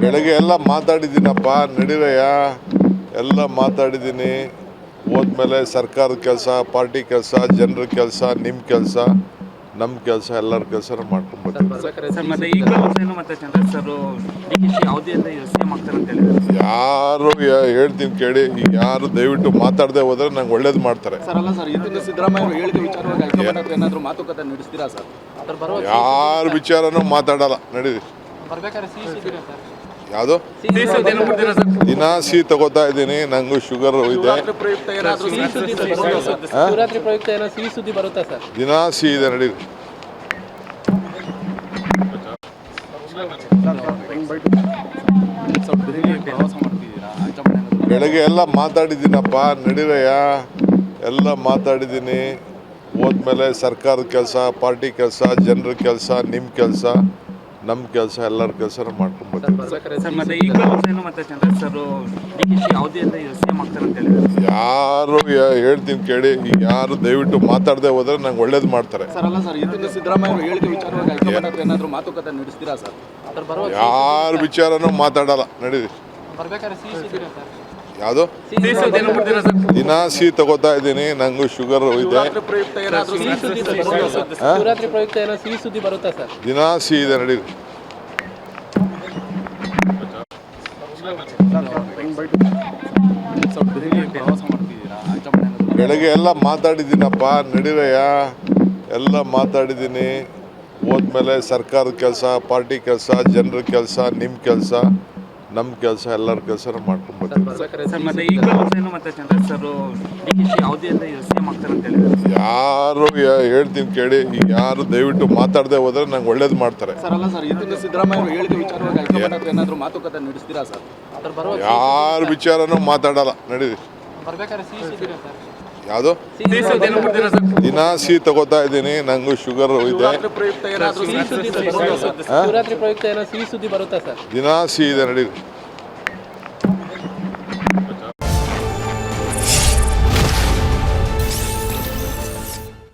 ಬೆಳಗ್ಗೆ ಎಲ್ಲ ಮಾತಾಡಿದ್ದೀನಪ್ಪ, ನಡಿವೆಯ? ಎಲ್ಲ ಮಾತಾಡಿದ್ದೀನಿ. ಹೋದ್ಮೇಲೆ ಸರ್ಕಾರದ ಕೆಲಸ, ಪಾರ್ಟಿ ಕೆಲಸ, ಜನರ ಕೆಲಸ ನಿಮ್ಮ ಕೆಲಸ. ನಮ್ಮ ಕೆಲಸ ಎಲ್ಲರ ಕೆಲಸ ಮಾಡ್ಕೊಂಡ್ಬರ್ತೀವಿ ಸರ್ ಮತ್ತೆ ಈಗ ಏನು ಮತ್ತೆ ಚಂದ್ರ ಸರ್ ಡಿ ಕೆ ಶಿ ಯಾವುದೇ ಸಿ ಅಂತ ಹೇಳಿದ್ರು. ಯಾರು ಹೇಳ್ತೀನಿ ಕೇಳಿ ಯಾರು ದಯವಿಟ್ಟು ಮಾತಾಡದೆ ಹೋದ್ರೆ ನಂಗೆ ಒಳ್ಳೇದು ಮಾಡ್ತಾರೆ. ಯಾರ ವಿಚಾರನೂ ಮಾತಾಡಲ್ಲ ನಡೀರಿ. ಯಾವುದು? ದಿನ ಸಿಹಿ ತಗೋತಾ ಇದ್ದೀನಿ ನಂಗೂ ಶುಗರ್ ಇದೆ. ದಿನ ಸಿಹಿ ಸುದ್ದಿ ಬರುತ್ತಾ ಸರ್? ದಿನ ಸಿ ಇದೆ ನಡೀರಿ. ಬೆಳಗ್ಗೆ ಎಲ್ಲ ಮಾತಾಡಿದ್ದೀನಪ್ಪ ನಡೀರಯ್ಯ? ಎಲ್ಲ ಮಾತಾಡಿದ್ದೀನಿ. ಹೋದ್ಮೇಲೆ ಸರ್ಕಾರದ ಕೆಲಸ ಪಾರ್ಟಿ ಕೆಲಸ ಜನರ ಕೆಲಸ ನಿಮ್ಮ ಕೆಲಸ ನಮ್ಮ ಕೆಲಸ ಎಲ್ಲರ ಕೆಲಸ ಮಾಡ್ಕೊಂಡ್ಬರ್ತೀವಿ ಸರ್ ಮತ್ತೆ ಈಗ ಏನು ಮತ್ತೆ ಚಂದ್ರ ಸರ್ ಡಿ ಕೆ ಶಿ ಯಾವುದೇ ಸಿ ಆಗ್ತಾರೆ ಅಂತ ಹೇಳಿದ್ರು. ಯಾರು ಹೇಳ್ತೀನಿ ಕೇಳಿ ಯಾರು ದಯವಿಟ್ಟು ಮಾತಾಡದೆ ಹೋದ್ರೆ ನಂಗೆ ಒಳ್ಳೇದು ಮಾಡ್ತಾರೆ. ಯಾರು ಅಲ್ಲ ಸರ್ ಇದನ್ನು ಸಿದ್ದರಾಮಯ್ಯ ಅವರು ವಿಚಾರವಾಗಿ ಹೈಕಮಾಂಡ್ ಏನಾದರೂ ಮಾತುಕತೆ ನಡೆಸ್ತೀರಾ ಸರ್? ಯಾರ ವಿಚಾರನೂ ಮಾತಾಡಲ್ಲ ನಡೀರಿ. ಯಾವುದು? ದಿನ ಸಿಹಿ ತಗೋತಾ ಇದ್ದೀನಿ ನಂಗೂ ಶುಗರ್ ಇದೆ. ದಿನ ಪ್ರಯುಕ್ತ ಏನಾದರೂ ಶಿವರಾತ್ರಿ ಪ್ರಯುಕ್ತ ಏನೋ ಸಿಹಿ ಸುದ್ದಿ ಬರುತ್ತಾ ಸರ್? ದಿನ ಸಿ ಇದೆ ನಡೀರಿ. ಬೆಳಗ್ಗೆ ಎಲ್ಲ ಮಾತಾಡಿದ್ದೀನಪ್ಪ, ನಡುವೆಯ? ಎಲ್ಲ ಮಾತಾಡಿದ್ದೀನಿ. ಹೋದ್ಮೇಲೆ ಸರ್ಕಾರದ ಕೆಲಸ, ಪಾರ್ಟಿ ಕೆಲಸ, ಜನರ ಕೆಲಸ ನಿಮ್ಮ ಕೆಲಸ. ನಮ್ಮ ಕೆಲಸ ಎಲ್ಲರ ಕೆಲಸ ಮಾಡ್ಕೊಂಡ್ಬರ್ತೀವಿ ಸರ್ ಮತ್ತೆ ಈಗ ಏನು ಮತ್ತೆ ಚಂದ್ರ ಸರ್ ಡಿ ಕೆ ಶಿ ಯಾವುದೇ ಸಿ ಅಂತ ಹೇಳಿದ್ರು ಯಾರು ಹೇಳ್ತೀನಿ ಕೇಳಿ ಈಗ ಯಾರು ದಯವಿಟ್ಟು ಮಾತಾಡದೆ ಹೋದ್ರೆ ನಂಗೆ ಒಳ್ಳೇದು ಮಾಡ್ತಾರೆ. ಸರ್ ಅಲ್ಲ ಸರ್ ಇದನ್ನು ಸಿದ್ದರಾಮಯ್ಯ ಅವರು ವಿಚಾರವಾಗಿ ಹೈಕಮಾಂಡ್ ಏನಾದರೂ ಮಾತುಕತೆ ನಡೆಸ್ತೀರಾ ಸರ್? ಯಾರ ವಿಚಾರನೂ ಮಾತಾಡಲ್ಲ ನಡೀರಿ. ಯಾವುದು? ದಿನ ಸಿ ತಗೋತಾ ಇದ್ದೀನಿ ನಂಗೂ ಶುಗರ್ ಇದೆ. ಸಿಹಿ ದಿನ ಸಿ ಇದೆ ನಡೀರಿ.